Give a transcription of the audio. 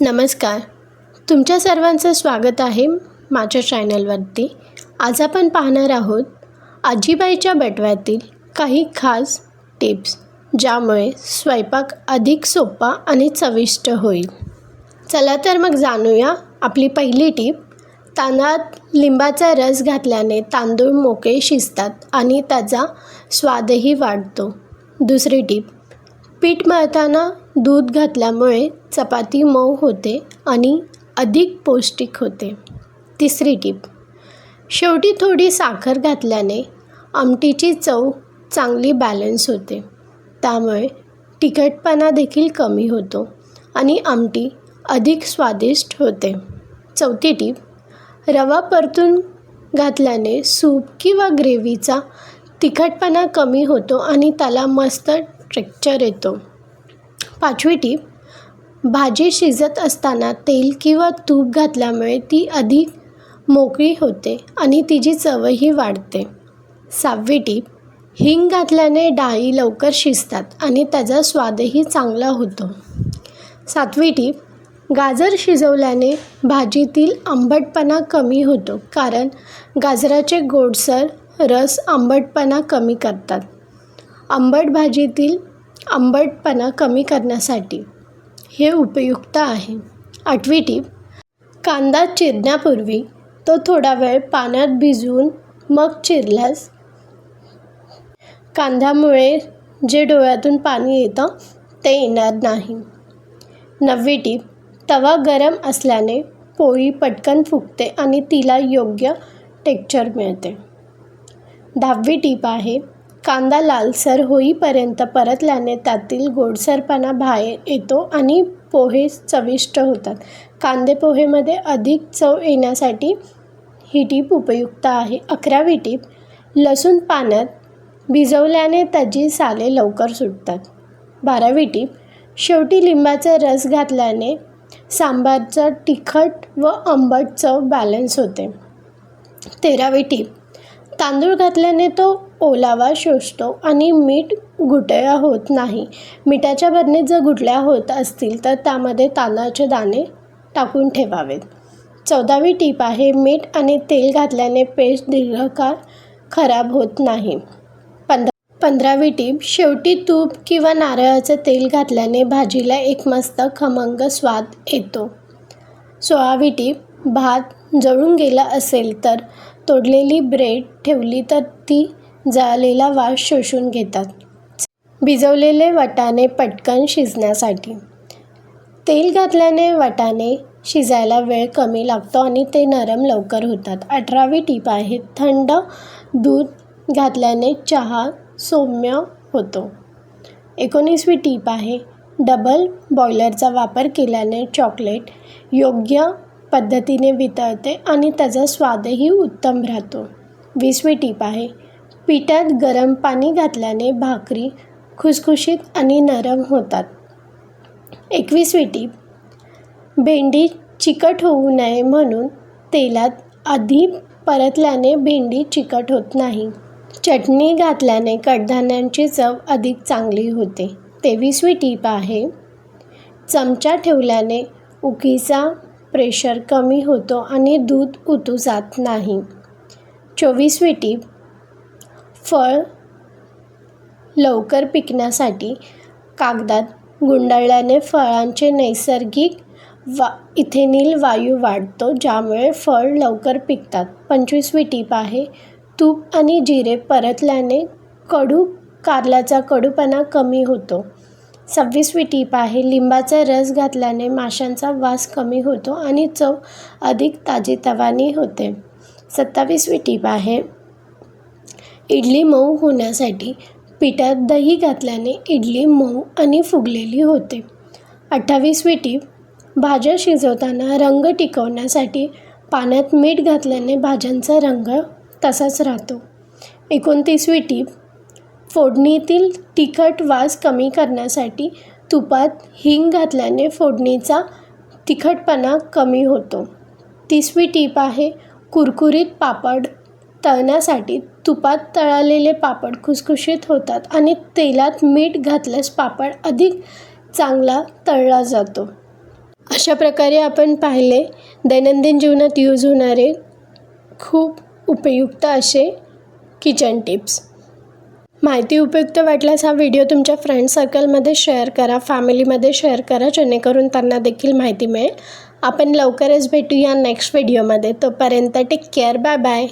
नमस्कार. तुमच्या सर्वांचं स्वागत आहे माझ्या चॅनलवरती. आज आपण पाहणार आहोत आजीबाईच्या बटव्यातील काही खास टिप्स ज्यामुळे स्वयंपाक अधिक सोपा आणि चविष्ट होईल. चला तर मग जाणूया आपली पहिली टीप. तांदळात लिंबाचा रस घातल्याने तांदूळ मोकळे शिजतात आणि त्याचा स्वादही वाढतो. दुसरी टीप पीठ मळताना दूध घातल्यामुळे चपाती मऊ होते आणि अधिक पौष्टिक होते. तिसरी टीप. शेवटी थोडी साखर घातल्याने आमटीची चव चांगली बॅलन्स होते. त्यामुळे तिखटपणा देखील कमी होतो आणि आमटी अधिक स्वादिष्ट होते. चौथी टीप. रवा परतून घातल्याने सूप किंवा ग्रेव्हीचा तिखटपणा कमी होतो आणि त्याला मस्त स्ट्रेक्चर येतो. पाचवी टीप भाजी शिजत असताना तेल किंवा तूप घातल्यामुळे ती अधिक मोकळी होते आणि तिची चवही वाढते. सहावी टीप हिंग घातल्याने डाळी लवकर शिजतात आणि त्याचा स्वादही चांगला होतो. सातवी टीप गाजर शिजवल्याने भाजीतील आंबटपणा कमी होतो कारण गाजराचे गोडसर रस आंबटपणा कमी करतात. आंबट भाजीतील आंबटपणा कमी करण्यासाठी हे उपयुक्त आहे. आठवी टीप कांदा चिरण्यापूर्वी तो थोडा वेळ पाण्यात भिजवून मग चिरल्यास कांद्यामुळे जे डोळ्यातून पाणी येतं ते येणार नाही. नववी टीप तवा गरम असल्याने पोळी पटकन फुगते आणि तिला योग्य टेक्चर मिळते. दहावी टीप आहे कांदा लालसर होईपर्यंत परतल्याने त्यातील गोडसरपणा बाहेर येतो आणि पोहे चविष्ट होतात. कांदे पोहेमध्ये अधिक चव येण्यासाठी ही टीप उपयुक्त आहे. अकरावी टीप लसूण पाण्यात भिजवल्याने त्याची साले लवकर सुटतात. बारावी टीप शेवटी लिंबाचा रस घातल्याने सांबारचं तिखट व आंबट चव बॅलन्स होते. तेरावी टीप तांदूळ घातल्याने तो ओलावा शोषतो आणि मीठ गुटळ्या होत नाही. मिठाच्या भरणीत जर गुटळ्या होत असतील तर त्यामध्ये तांदळाचे दाणे टाकून ठेवावेत. चौदावी टीप आहे मीठ आणि तेल घातल्याने पेस्ट दीर्घकाळ खराब होत नाही. पंधरा पंधरावी टीप शेवटी तूप किंवा नारळाचं तेल घातल्याने भाजीला एक मस्त खमंग स्वाद येतो. सोळावी टीप भात जळून गेला असेल तर तोडलेली ब्रेड ठेवली तर ती जाळलेला वास शोषून घेतात. भिजवलेले वाटाणे पटकन शिजण्यासाठी. तेल घातल्याने वाटाणे शिजायला वेळ कमी लागतो आणि ते नरम लवकर होतात. अठरावी टीप आहे थंड दूध घातल्याने चहा सौम्य होतो. एकोणीसवी टीप आहे डबल बॉयलरचा वापर केल्याने चॉकलेट योग्य पद्धतीने वितळते आणि त्याचा स्वादही उत्तम राहतो. वीसवी टीप आहे पिठात गरम पाणी घातल्याने भाकरी खुसखुशीत आणि नरम होतात. एकवीसवी टीप भेंडी चिकट होऊ नये म्हणून तेलात आधी परतल्याने भेंडी चिकट होत नाही. चटणी घातल्याने कडधान्यांची चव अधिक चांगली होते. तेवीसवी टीप आहे चमचा ठेवल्याने उकीचा प्रेशर कमी होतो आणि दूध उतू जात नाही. चोवीसवी टीप फळ लवकर पिकण्यासाठी कागदात गुंडाळल्याने फळांचे नैसर्गिक वा इथेनिल वायू वाढतो ज्यामुळे फळ लवकर पिकतात. पंचवीसवी टीप आहे तूप आणि जिरे परतल्याने कडू कारल्याचा कडूपणा कमी होतो. सव्वीसवी टीप आहे. लिंबाचा रस घातल्याने माशांचा वास कमी होतो आणि चव अधिक ताजीतवानी होते. सत्तावीसवी टीप आहे. इडली मऊ होण्यासाठी पिठात दही घातल्याने इडली मऊ आणि फुगलेली होते. अठ्ठावीसवी टीप भाज्या शिजवताना रंग टिकवण्यासाठी पाण्यात मीठ घातल्याने भाज्यांचा रंग तसाच राहतो. एकोणतीसवी टीप फोडणीतील तिखट वास कमी करण्यासाठी तुपात हिंग घातल्याने फोडणीचा तिखटपणा कमी होतो. तिसवी टीप आहे कुरकुरीत पापड तळण्यासाठी तुपात तळलेले पापड खुसखुशीत होतात आणि तेलात मीठ घातल्यास पापड अधिक चांगला तळला जातो. अशा प्रकारे आपण पाहिले दैनंदिन जीवनात यूज होणारे खूप उपयुक्त असे किचन टिप्स माहिती उपयुक्त वाटल्यास हा व्हिडिओ तुमच्या फ्रेंड सर्कलमध्ये शेअर करा फॅमिलीमध्ये शेअर करा जेणेकरून त्यांना देखील माहिती मिळेल. आपण लवकरच भेटूया नेक्स्ट व्हिडिओमध्ये तोपर्यंत टेक केअर बाय बाय